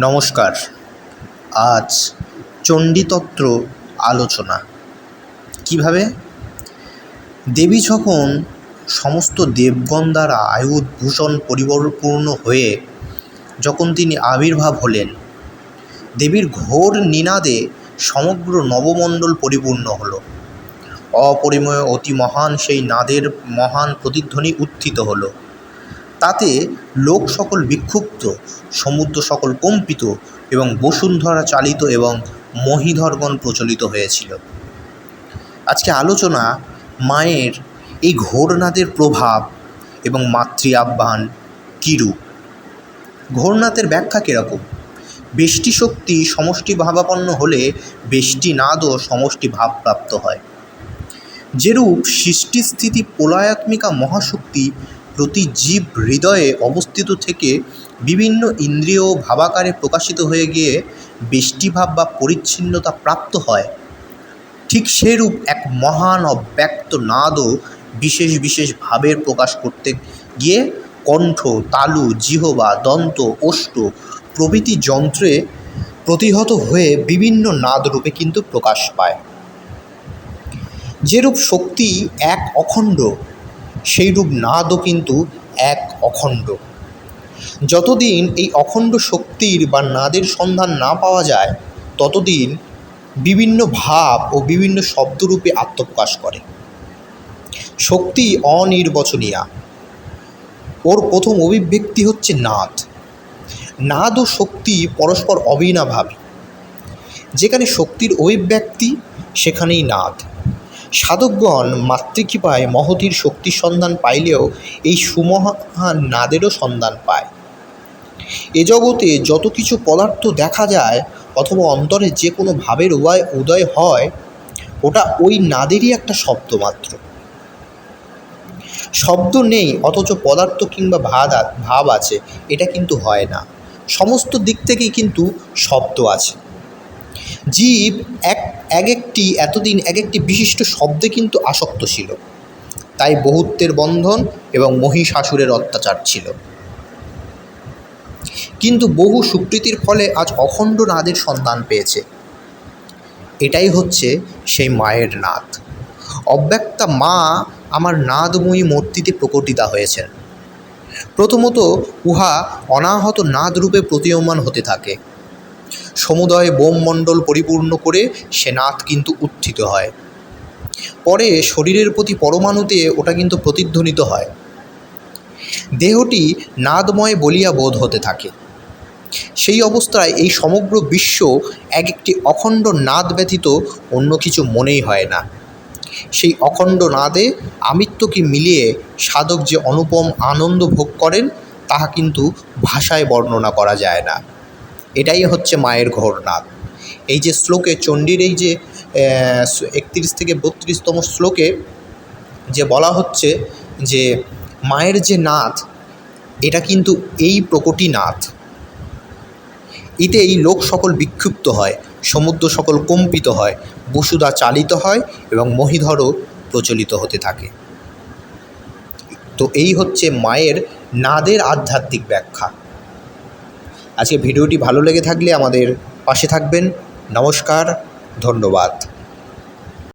নমস্কার। আজ চণ্ডীতত্ত্ব আলোচনা। কীভাবে? দেবী যখন সমস্ত দেবগণ দ্বারা আয়ুর্ভূষণ পরিপূর্ণ হয়ে যখন তিনি আবির্ভাব হলেন, দেবীর ঘোর নিনাদে সমগ্র নবমণ্ডল পরিপূর্ণ হলো। অপরিমেয় অতি মহান সেই নাদের মহান প্রতিধ্বনি উত্থিত হলো। তাতে লোক সকল বিক্ষুব্ধ, সমুদ্র সকল কম্পিত এবং বসুন্ধরা চালিত এবং মহীধরগণ প্রচলিত হয়েছিল। আজকে আলোচনা মায়ের এই ঘোরনাদের প্রভাব এবং মাতৃ আহ্বান কীরূপ ঘোরনাথের ব্যাখ্যা কীরকম? বেষ্টি শক্তি সমষ্টি ভাবাপন্ন হলে বেষ্টি নাদও সমষ্টি ভাবপ্রাপ্ত হয়। যেরূপ সৃষ্টিস্থিতি প্রলয়াত্মিকা মহাশক্তি প্রতি জীব হৃদয়ে অবস্থিত থেকে বিভিন্ন ইন্দ্রিয় ভাবাকারে প্রকাশিত হয়ে গিয়ে বেষ্টিভাব বা পরিচ্ছিন্নতা প্রাপ্ত হয়। ঠিক সেরূপ এক মহান অব্যক্ত নাদও বিশেষ বিশেষ ভাবের প্রকাশ করতে গিয়ে কণ্ঠ, তালু, জিহবা, দন্ত, ওষ্ঠ প্রভৃতি যন্ত্রে প্রতিহত হয়ে বিভিন্ন নাদ রূপে কিন্তু প্রকাশ পায়। যেরূপ শক্তি এক অখণ্ড সেইরূপ নাদও কিন্তু এক অখণ্ড। যতদিন এই অখণ্ড শক্তির বা নাদের সন্ধান না পাওয়া যায়, ততদিন বিভিন্ন ভাব ও বিভিন্ন শব্দরূপে আত্মপ্রকাশ করে। শক্তি অনির্বচনীয়া। ওর প্রথম অভিব্যক্তি হচ্ছে নাদ। নাদ ও শক্তি পরস্পর অভিনাভাবী যেখানে শক্তির অভিব্যক্তি, সেখানেই নাদ। সাধকগণ মাতৃকৃপায় মহতির শক্তির সন্ধান পাইলেও এই সুমহান নাদেরও সন্ধান পায়। এ জগতে যত কিছু পদার্থ দেখা যায় অথবা অন্তরে যে কোনো ভাবের উদয় উদয় হয়, ওটা ওই নাদেরই একটা শব্দ মাত্র। শব্দ নেই, অথচ পদার্থ কিংবা ভাদ ভাব আছে, এটা কিন্তু হয় না। সমস্ত দিক থেকেই কিন্তু শব্দ আছে। জীব এক এক একটি, এতদিন এক একটি বিশিষ্ট শব্দে কিন্তু আসক্ত ছিল। তাই বহুত্বের বন্ধন এবং মহিষাসুরের অত্যাচার ছিল। কিন্তু বহু সুকৃতির ফলে আজ অখণ্ড নাদের সন্ধান পেয়েছে। এটাই হচ্ছে সেই মায়ের নাদ। অব্যক্তা মা আমার নাদময়ী মূর্তিতে প্রকটিতা হয়েছেন। প্রথমত উহা অনাহত নাদ রূপে প্রতীয়মান হতে থাকে। সমুদয় বোমমণ্ডল পরিপূর্ণ করে সে নাদ কিন্তু উত্থিত হয়। পরে শরীরের প্রতি পরমাণুতে ওটা কিন্তু প্রতিধ্বনিত হয়। দেহটি নাদময় বলিয়া বোধ হতে থাকে। সেই অবস্থায় এই সমগ্র বিশ্ব এক একটি অখণ্ড নাদ ব্যতীত অন্য কিছু মনেই হয় না। সেই অখণ্ড নাদে আমিত্বকে মিলিয়ে সাধক যে অনুপম আনন্দ ভোগ করেন, তাহা কিন্তু ভাষায় বর্ণনা করা যায় না। এটাই হচ্ছে মায়ের ঘোরনাদ। এই যে শ্লোকে চণ্ডীর এই যে একত্রিশ থেকে বত্রিশতম শ্লোকে যে বলা হচ্ছে যে মায়ের যে নাথ, এটা কিন্তু এই প্রকটি নাথ। এতে এই লোক সকল বিক্ষুব্ধ হয়, সমুদ্র সকল কম্পিত হয় বসুদা চালিত হয় এবং মহিধরও প্রচলিত হতে থাকে। তো এই হচ্ছে মায়ের নাদের আধ্যাত্মিক ব্যাখ্যা। আজকে ভিডিওটি ভালো লেগে থাকলে আমাদের পাশে থাকবেন। নমস্কার ধন্যবাদ।